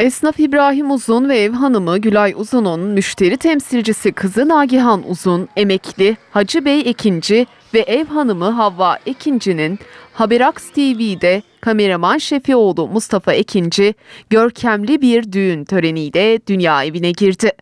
Esnaf İbrahim Uzun ve ev hanımı Gülay Uzun'un müşteri temsilcisi kızı Nagihan Uzun, emekli Hacı Bey Ekinci ve ev hanımı Havva Ekinci'nin Haberaks TV'de kameraman şefi oğlu Mustafa Ekinci, görkemli bir düğün töreniyle dünya evine girdi.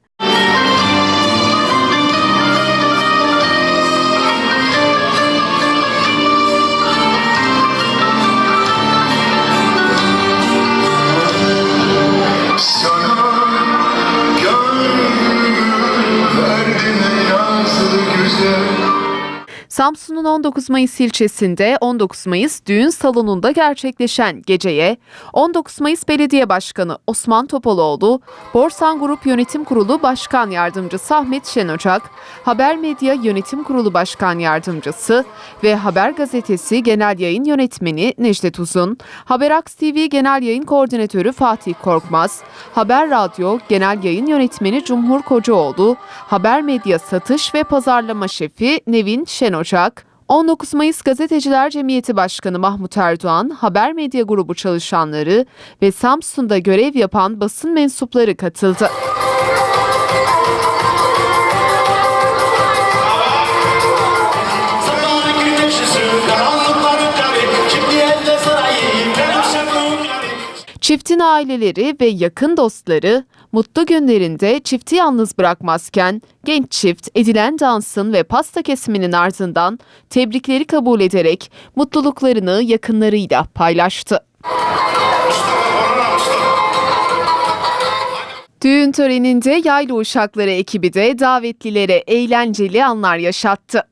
Samsun'un 19 Mayıs ilçesinde 19 Mayıs düğün salonunda gerçekleşen geceye 19 Mayıs Belediye Başkanı Osman Topaloğlu, Borsan Grup Yönetim Kurulu Başkan Yardımcısı Ahmet Şenocak, Haber Medya Yönetim Kurulu Başkan Yardımcısı ve Haber Gazetesi Genel Yayın Yönetmeni Necdet Uzun, Haberaks TV Genel Yayın Koordinatörü Fatih Korkmaz, Haber Radyo Genel Yayın Yönetmeni Cumhur Kocaoğlu, Haber Medya Satış ve Pazarlama Şefi Nevin Şenocak, 19 Mayıs Gazeteciler Cemiyeti Başkanı Mahmut Erdoğan, Haber Medya Grubu çalışanları ve Samsun'da görev yapan basın mensupları katıldı. Çiftin aileleri ve yakın dostları mutlu günlerinde çifti yalnız bırakmazken genç çift edilen dansın ve pasta kesiminin ardından tebrikleri kabul ederek mutluluklarını yakınlarıyla paylaştı. Düğün töreninde yaylı uşakları ekibi de davetlilere eğlenceli anlar yaşattı.